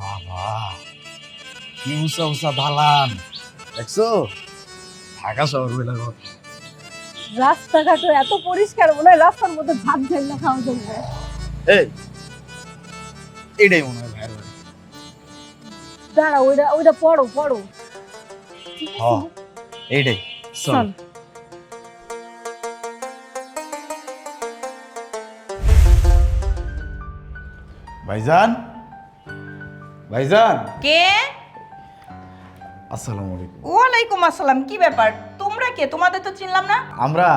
বাবা কি উঁচা উঁচা দালান দেখছ? ঢাকা শহর বলে রাস্তাঘাট এত পরিষ্কার মনে হয় রাস্তার মধ্যে ভাত ঢেলে খাওয়া যাবে এই এটাই মনে হয় ভাইয়ের বাড়ি দাঁড়া ওইটা ওইটা পড়ো পড়ো। ঠিক হ্যাঁ এইটাই চল। ভাইজান? ভাইজান। কে? আসসালামু আলাইকুম। ওয়ালাইকুম আসসালাম কি ব্যাপার? তোমরা কে? তোমাদের তো চিনলাম না। আমরা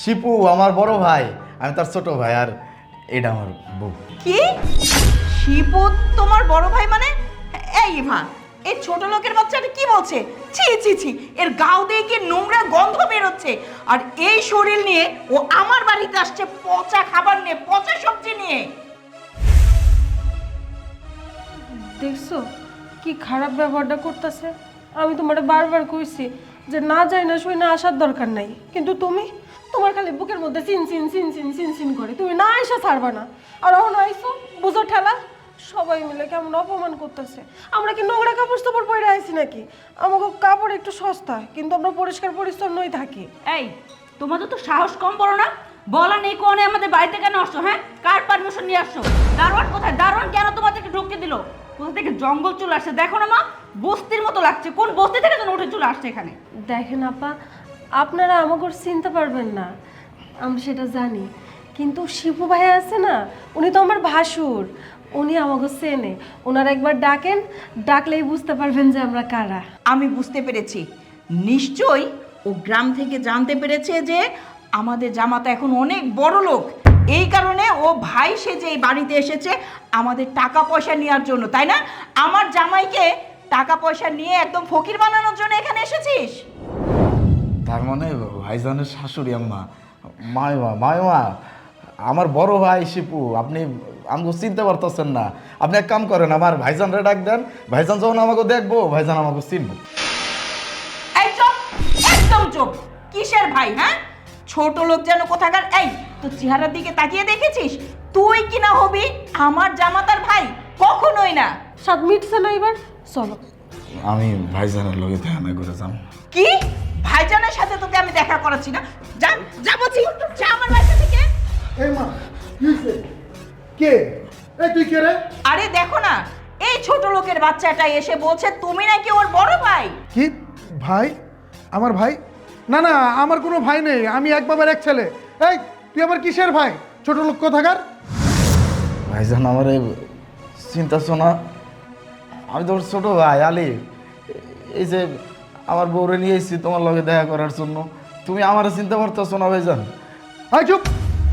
শিপু আমার বড় ভাই আমি তার ছোট ভাই আর এটা আমার বউ। কি? শিপু তোমার বড় ভাই মানে? এই ইভা এই ছোট লোকের বাচ্চাটা কি বলছে? ছি ছি ছি এর গাও দিয়ে কি নোংরা গন্ধ বেরোচ্ছে? আর এই শরীর নিয়ে ও আমার বাড়িতে আসছে পচা খাবার নিয়ে পচা সবজি নিয়ে। দেখছ? কি খারাপ ব্যবহারটা করতেছে? আমি তোমারে বারবার কইছি যে না যাই না শুই না আসার দরকার নাই। কিন্তু তুমি, তোমার খালি বুকের মধ্যে চিন চিন চিন চিন চিন চিন করে। তুমি না এসে ছাড়বা না। আর এখন আইসো, বুঝো ঠেলা, সবাই মিলে কেমন অপমান করতেছে। আমরা কি নোংরা কাপড় চোপড় পরে আইছি নাকি? আমাকে কাপড় একটু সস্তা, কিন্তু আমরা পরিষ্কার পরিচ্ছন্নই থাকি। এই, তোমাদের তো সাহস কম বড় না? বলা নেই কোনে আমাদের বাড়িতে কেন আসছো হ্যাঁ? কার পারমিশন নিয়ে আসছো? দারোয়ান কোথায়? দারোয়ান কেন তোমাদেরকে ঢুকতে দিল? কোথা থেকে জঙ্গল চলে আসছে? দেখো না মা বস্তির মতো লাগছে। কোন বস্তি থেকে যেন উঠে চলে আসছে এখানে? দেখেন আপা আপনারা আমাকে চিনতে পারবেন না। আমি সেটা জানি। কিন্তু শিপু ভাই আছে না উনি তো আমার ভাসুর। উনি আমাকে চেনে। ওনার একবার ডাকেন ডাকলেই বুঝতে পারবেন যে আমরা কারা। আমি বুঝতে পেরেছি। নিশ্চয়ই ও গ্রাম থেকে জানতে পেরেছে যে আমাদের জামাতা এখন অনেক বড় লোক এই কারণে ও ভাই সে যে এই বাড়িতে এসেছে আমাদের টাকা পয়সা নেওয়ার জন্য তাই না? আমার জামাইকে টাকা পয়সা নিয়ে একদম ফকির বানানোর জন্য এখানে এসেছিস? তার মানে ভাইজানের শাশুড়ি আম্মা মায়মা মায়মা আমার বড় ভাই শিপু আপনি আমাকে চিনতে পারতেছেন না। আপনি এক কাম করেন আমার ভাইজানরে ডাক দেন ভাইজান যখন আমাকে দেখব ভাইজান আমাকে চিনবো। একদম চুপ। কিসের ভাই হ্যাঁ? ছোট লোক যেন কোথাকার। এই তো চেহারার দিকে তাকিয়ে দেখেছিস? তুই কি না হবি? আমার জামাতার ভাই কখনোই না। সব মিটছে না এবার। চলো। আমি ভাইজানের লোকে দেখা না করে যাব কি? ভাইজানের সাথে তোকে আমি দেখা করাচ্ছি না? যা যা বলছি। যা আমার বাসা থেকে। এই মা কি? কে? এই তুই কে রে? আরে দেখো না এই ছোট লোকের বাচ্চাটা এসে বলছে তুমি নাকি ওর বড় ভাই? কি? ভাই? আমার ভাই? না না আমার কোনো ভাই নেই আমি এক বাবার এক ছেলে। এই তুই আমার কিসের ভাই? ছোট লোক কোথাকার? ভাইজান আমার এই চিন্তা শোনা আমি তোর ছোট ভাই আলি। এই যে আমার বউরে নিয়ে এসেছি তোমার লগে দেখা করার জন্য। তুমি আমার চিন্তা করতেছো না ভাইজান। ভাই চুপ!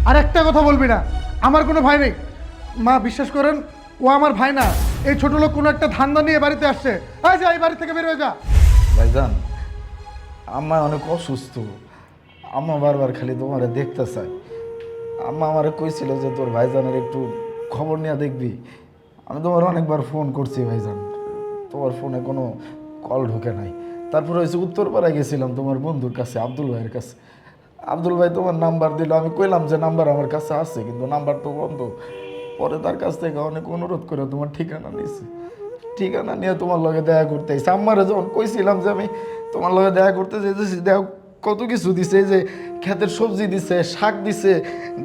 আর একটা কথা বলবি না আমার কোনো ভাই নেই। মা বিশ্বাস করেন ও আমার ভাই না। এই ছোট লোক কোনো একটা ধান্দা নিয়ে বাড়িতে আসছে। যা এই বাড়ি থেকে বের হয়ে যা। ভাইজান আম্মা অনেক অসুস্থ। আম্মা বারবার খালি তোমারে দেখতে চায়। আম্মা আমারে কইছিল যে তোর ভাইজানের একটু খবর নিয়ে দেখবি। আমি তোমার অনেকবার ফোন করছি ভাইজান। তোমার ফোনে কোনো কল ঢোকে নাই। তারপরে হয়েছে উত্তরপাড়ায় গেছিলাম তোমার বন্ধুর কাছে, আব্দুল ভাইয়ের কাছে। আব্দুল ভাই তোমার নাম্বার দিল। আমি কইলাম যে নাম্বার আমার কাছে আছে, কিন্তু নাম্বার তো বন্ধ। পরে তার কাছ থেকে অনেক অনুরোধ করে তোমার ঠিকানা নিয়েছি। ঠিকানা নিয়ে তোমার লগে দেখা করতে আমারে যখন কইছিলাম যে আমি তোমার লগে দেখা করতে যেতেছি দেখো কত কিছু দিছে যে ক্ষেতের সবজি দিছে, শাক দিছে,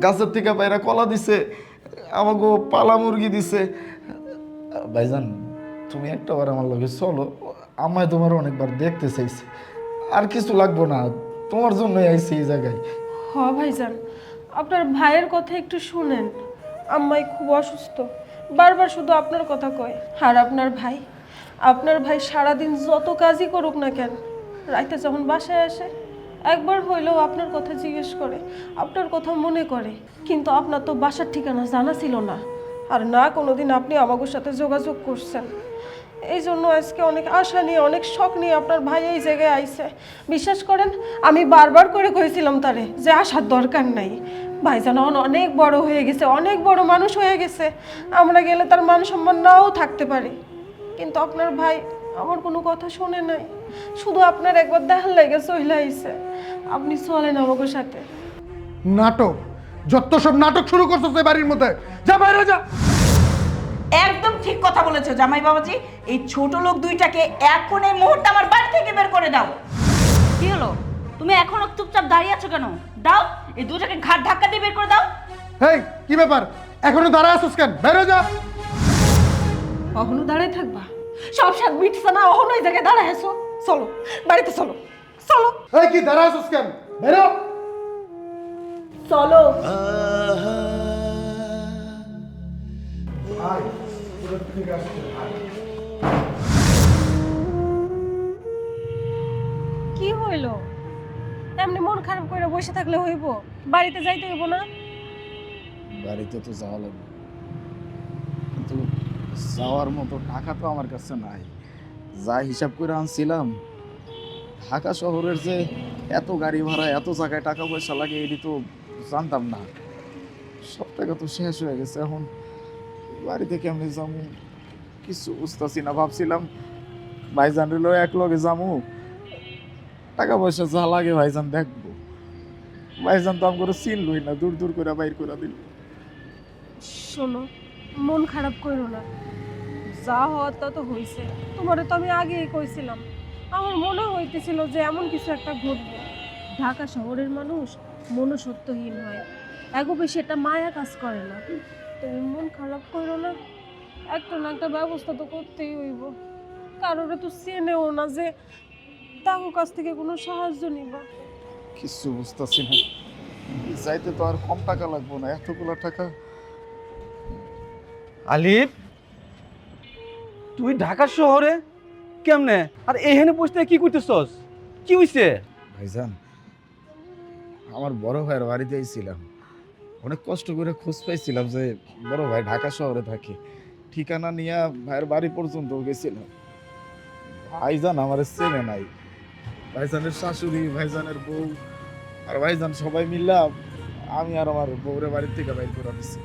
গাছের থেকে বাইরা কলা দিছে আমাকে পালা মুরগি দিছে। ভাইজান, তুমি একটা বার আমার লগে চলো, আমায় তোমার অনেকবার দেখতে চাইছে। আর কিছু লাগবো না, তোমার জন্যই আইছি এই জায়গায়। হ ভাইজান, আপনার ভাইয়ের কথা একটু শুনেন। আম্মাই খুব অসুস্থ, বারবার শুধু আপনার কথা কয়। আর আপনার ভাই আপনার ভাই সারাদিন যত কাজই করুক না কেন রাইতে যখন বাসায় আসে, একবার হইলেও আপনার কথা জিজ্ঞেস করে, আপনার কথা মনে করে। কিন্তু আপনার তো বাসার ঠিকানা জানা ছিল না। আর না কোনোদিন আপনি আমাকে সাথে যোগাযোগ করছেন। এই জন্য আজকে অনেক আশা নিয়ে, অনেক শখ নিয়ে আপনার ভাই এই জায়গায় আইছে। বিশ্বাস করেন, আমি বারবার করে কইছিলাম তারে যে আসার দরকার নাই। ভাইজান অনেক বড় হয়ে গেছে, অনেক বড় মানুষ হয়ে গেছে। আমরা গেলে তার মান সম্মান নাও থাকতে পারে। কিন্তু আপনার ভাই আমার কোনো কথা শোনে নাই। শুধু আপনার একবার দেখার লেগে চলে আইছে। আপনি চলেন আমাকে সাথে। নাটক যত সব নাটক শুরু করছ সেই বাড়ির মধ্যে। যা বাইরে যা। একদম ঠিক কথা বলেছ জামাই বাবাজি। এই ছোট লোক দুইটাকে এখন এই মুহূর্তে আমার বাড়ি থেকে বের করে দাও। কি হলো? তুমি এখনও চুপচাপ দাঁড়িয়ে আছো কেন? দাও এই দুটাকে ঘাট ধাক্কা দিয়ে বের করে দাও। হেই কি ব্যাপার? এখনও দাঁড়া আসুস কেন? বেরো যা। অহনো দাঁড়ায় থাকবা? সব সাত মিটছে না অহনো এই জায়গায় দাঁড়ায় আছো। চলো বাড়িতে চলো চলো। এই কি দাঁড়া আসুস কেন? বেরো। চলো। কি হইল? এমনি মন খারাপ করে বসে থাকলে হইব? বাড়িতে যাইতে হইব না? বাড়িতে তো যাওয়া লাগবে। যাওয়ার মতো টাকা তো আমার কাছে নাই। যা হিসাব করে আনছিলাম, ঢাকা শহরের যে এত গাড়ি ভাড়া, এত জায়গায় টাকা পয়সা লাগে, এটি তো জানতাম না। সব টাকা তো শেষ হয়ে গেছে। এখন বাড়িতে কেমনি যাব কিছু বুঝতেছি না। ভাবছিলাম, ভাইজান রেলো এক লগে যাব টাকা পয়সা যা লাগে ভাইজান দেখব। ভাইজান তো আমি করে চিনলই না। দূর দূর করে বাইর করে দিল। শোনো মন খারাপ করো না। যা হওয়ার তা তো হয়েছে তোমারে তো আমি আগেই কইছিলাম। আমার মনে হইতেছিল যে এমন কিছু একটা ঘটবে। ঢাকা শহরের মানুষ মনুষ্যত্বহীন হয়। এগো বেশি এটা মায়া কাজ করে না। তুমি মন খারাপ করো না। একটা না একটা ব্যবস্থা তো করতেই হইব। কারোরে তো চেনেও না যে তাগো কাছ থেকে কোনো সাহায্য নিবা। কিছু বুঝতেছি না। যাইতে তো আর কম টাকা লাগবো না। এতগুলো টাকা আলিফ? তুই ঢাকা শহরে? কেমনে? আর এখানে বসতে কি করতেছস? কি হইছে? ভাইজান আমার বড় ভাইয়ের বাড়িতে ছিলাম অনেক কষ্ট করে খোঁজ পাইছিলাম যে বড় ভাই ঢাকা শহরে থাকে। ঠিকানা নিয়ে ভাইয়ের বাড়ি পর্যন্ত গেছিলাম। ভাইজান আমার চেনে নাই। ভাইজানের শাশুড়ি ভাইজানের বউ আর ভাইজান সবাই মিললাম আমি আর আমার বউরে বাড়ির থেকে বাইর করে দিচ্ছি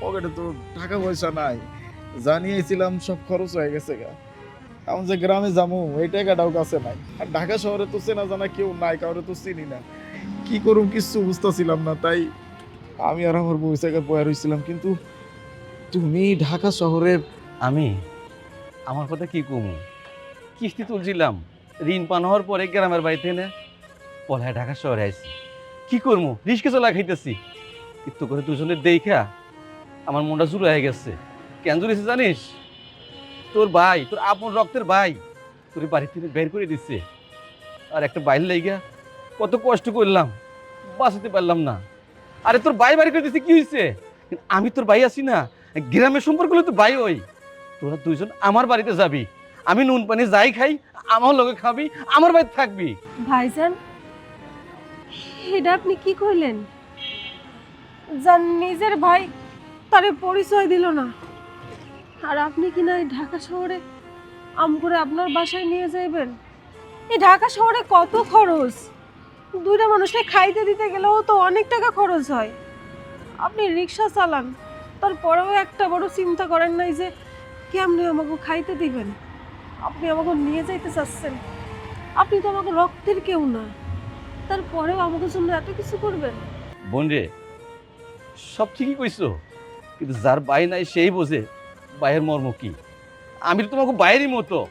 পকেটে তো টাকা পয়সা নাই। জানিয়েছিলাম সব খরচ হয়ে গেছে গা। এখন যে গ্রামে যাব এই টাকাটাও কাছে নাই। আর ঢাকা শহরে তো চেনা জানা কেউ নাই, কাউরে তো চিনি না। কি করুম কিছু বুঝতেছিলাম না, তাই আমি আর আমার বউ জায়গায় বয়ে রয়েছিলাম কিন্তু তুমি ঢাকা শহরে আমি? আমার কথা কি কমু? কিস্তি তুলছিলাম। ঋণ পান হওয়ার পরে গ্রামের বাড়িতে এনে পলায় ঢাকা শহরে আইছি। কি করব রিস্কে চলা খাইতেছি। কিন্তু করে দুজনের দেখা আমার মনটা জুড়ে হয়ে গেছে। কেন জুড়েছে জানিস? তোর ভাই, তোর আপন রক্তের ভাই, তোর বাড়ি থেকে বের করে দিচ্ছে আর একটা বাইর লাইগা কত কষ্ট করলাম, বাঁচাতে পারলাম না। আরে তোর ভাই বাড়ি করে দিচ্ছে কি হয়েছে? আমি তোর ভাই আছি না, গ্রামের সম্পর্ক হলে তো ভাই ওই। তোরা দুইজন আমার বাড়িতে যাবি, আমি নুন পানি যাই খাই, আমার লগে খাবি, আমার বাড়িতে থাকবি। ভাইজান এটা আপনি কি কইলেন? যার নিজের ভাই তারে পরিচয় দিল না। আর আপনি কি না এই ঢাকা শহরে আম করে আপনার বাসায় নিয়ে যাইবেন? এই ঢাকা শহরে কত খরচ? দুইটা মানুষকে খাইতে দিতে গেলেও তো অনেক টাকা খরচ হয়। আপনি রিক্সা চালান, তারপরেও একটা বড় চিন্তা করেন নাই যে কেমনে আমাকে খাইতে দিবেন? আপনি আমাকে নিয়ে যাইতে চাচ্ছেন। আপনি তো আমাকে রক্তের কেউ না। তারপরেও আমাকে জন্য এত কিছু করবেন? বোন রে, সব ঠিকই কইছো। কিন্তু যার বাই নাই সেই বোঝে বাইয়ের মর্ম কি। আমি তো তোমাকে বাইরেরই মতো।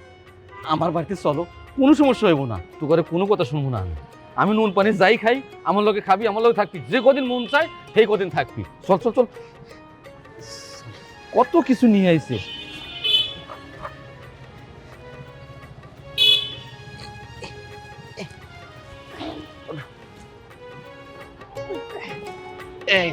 আমার বাড়িতে চলো, কোনো সমস্যা হইব না। তো করে কোনো কথা শুনব না আমি। আমি নুন পানি যাই খাই, আমার লোকে খাবি, আমার লগে থাকবি। যে কদিন মন চায়, সেই কদিন থাকবি। চল চল চল। কত কিছু নিয়ে আইছে। এই।